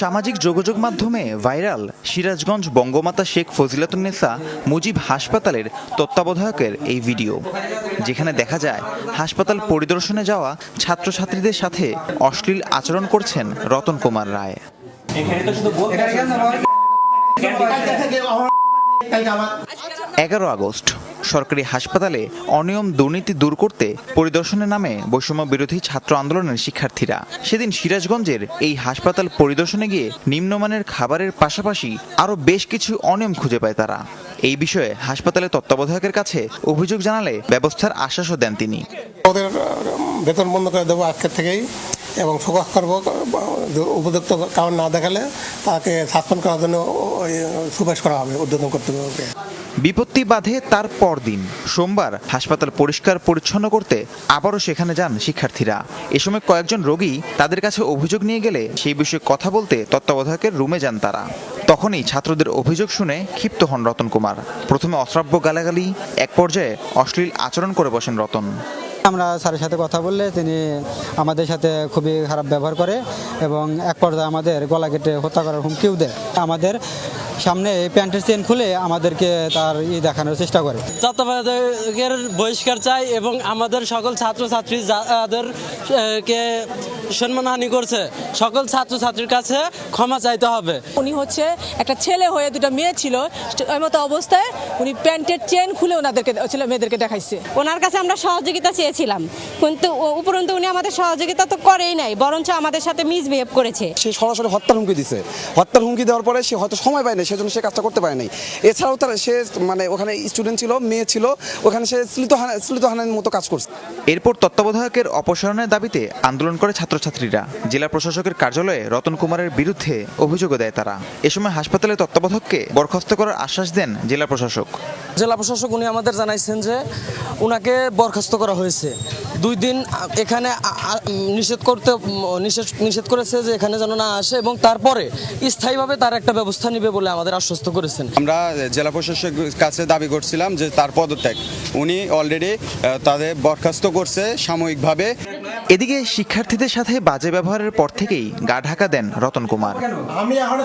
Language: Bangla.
সামাজিক যোগাযোগ মাধ্যমে ভাইরাল সিরাজগঞ্জ বঙ্গমাতা শেখ ফজিলাতুন্নেসা মুজিব হাসপাতালের তত্ত্বাবধায়কের এই ভিডিও, যেখানে দেখা যায় হাসপাতাল পরিদর্শনে যাওয়া ছাত্রছাত্রীদের সাথে অশ্লীল আচরণ করছেন রতন কুমার রায়। এগারো আগস্ট। সরকারি হাসপাতালে অনিয়ম দুর্নীতি দূর করতে পরিদর্শনের নামে বৈষম্য বিরোধী ছাত্র আন্দোলনের শিক্ষার্থীরা। সেদিন সিরাজগঞ্জের এই হাসপাতাল পরিদর্শনে গিয়ে নিম্নমানের খাবারের পাশাপাশি আরও বেশ কিছু অনিয়ম খুঁজে পায় তারা। এই বিষয়ে হাসপাতালের তত্ত্বাবধায়কের কাছে অভিযোগ জানালে ব্যবস্থার আশ্বাসও দেন তিনি। ওদের বেতন বন্ধ করে দেবো আজকের থেকেই এবং ফোকাস করব উপযুক্ত কারণ না দেখালে তাকে সাসপেন্ড করার জন্য সুপারিশ করা হবে উদ্বোধন কর্তৃপক্ষকে। বিপত্তি বাধে তার পরদিন। সোমবার হাসপাতাল পরিষ্কার পরিচ্ছন্ন করতে আবারও সেখানে যান শিক্ষার্থীরা। এ সময় কয়েকজন রোগী তাদের কাছে অভিযোগ নিয়ে গেলে সেই বিষয়ে কথা বলতে তত্ত্বাবধায়কের রুমে যান তারা। তখনই ছাত্রদের অভিযোগ শুনে ক্ষিপ্ত হন রতন কুমার। প্রথমে অশ্রাব্য গালাগালি, এক পর্যায়ে অশ্লীল আচরণ করে বসেন রতন। আমরা স্যারের সাথে কথা বললে তিনি আমাদের সাথে খুবই খারাপ ব্যবহার করে এবং এক পর্যায়ে আমাদের গলা কেটে হত্যা করার হুমকিও দেয়। আমাদের সামনে প্যান্টের চেন খুলে আমাদেরকে তার ই দেখানোর চেষ্টা করে। তত্ত্বাবধায়কের বহিষ্কার চাই এবং আমাদের সকল ছাত্রছাত্রী যাদের আহ, কে সম্মানহানি করছে। সকল ছাত্রছাত্রীর কাছে ক্ষমা চাইতে হবে। উনি হচ্ছে একটা ছেলে হয়ে দুটো মেয়ে ছিল। ওই মতো অবস্থায় উনি প্যান্টের চেন খুলে ওনাদেরকে ছেলে মেয়েদেরকে দেখাইছে। ওনার কাছে আমরা সহযোগিতা চেয়েছিলাম। কিন্তু ও- উপরন্তু উনি আমাদের সহযোগিতা তো করেই নাই বরঞ্চ আমাদের সাথে মিসবিহেভ করেছে। সে সরাসরি হত্যার হুমকি দিছে। হত্যার হুমকি দেওয়ার পরে সে হয়তো সময় পায় না সেজন্য সে কাজটা করতে পারে নাই। এছাড়াও তার সে মানে ওখানে স্টুডেন্ট ছিল মেয়ে ছিল ওখানে সে স্লিতহানা স্লিতহানের মতো কাজ করছে। এরপর তত্ত্বাবধায়কের অপসারণের দাবিতে আন্দোলন করে ছাত্রছাত্রীরা জেলা প্রশাসকের কার্যালয়ে রতন কুমারের বিরুদ্ধে অভিযোগও দেয় তারা। এ সময় হাসপাতালের তত্ত্বাবধায়ককে বরখাস্ত করার আশ্বাস দেন জেলা প্রশাসক। জেলা প্রশাসক উনি আমাদের জানাইছেন যে উনাকে বরখাস্ত করা হয়েছে। দুই দিন এখানে নিষেধ করতে নিষেধ নিষেধ করেছে যে এখানে যেন না আসে এবং তারপরে স্থায়ীভাবে তার একটা ব্যবস্থা নেবে বলে আমাদের আশ্বস্ত করেছেন। আমরা জেলা প্রশাসকের কাছে দাবি করছিলাম যে তার পদত্যাগ। উনি অলরেডি তাদের বরখাস্ত করছে সাময়িকভাবে। এদিকে শিক্ষার্থীদের সাথে বাজে ব্যবহারের পর থেকেই গা ঢাকা দেন রতন কুমার। আমি এখন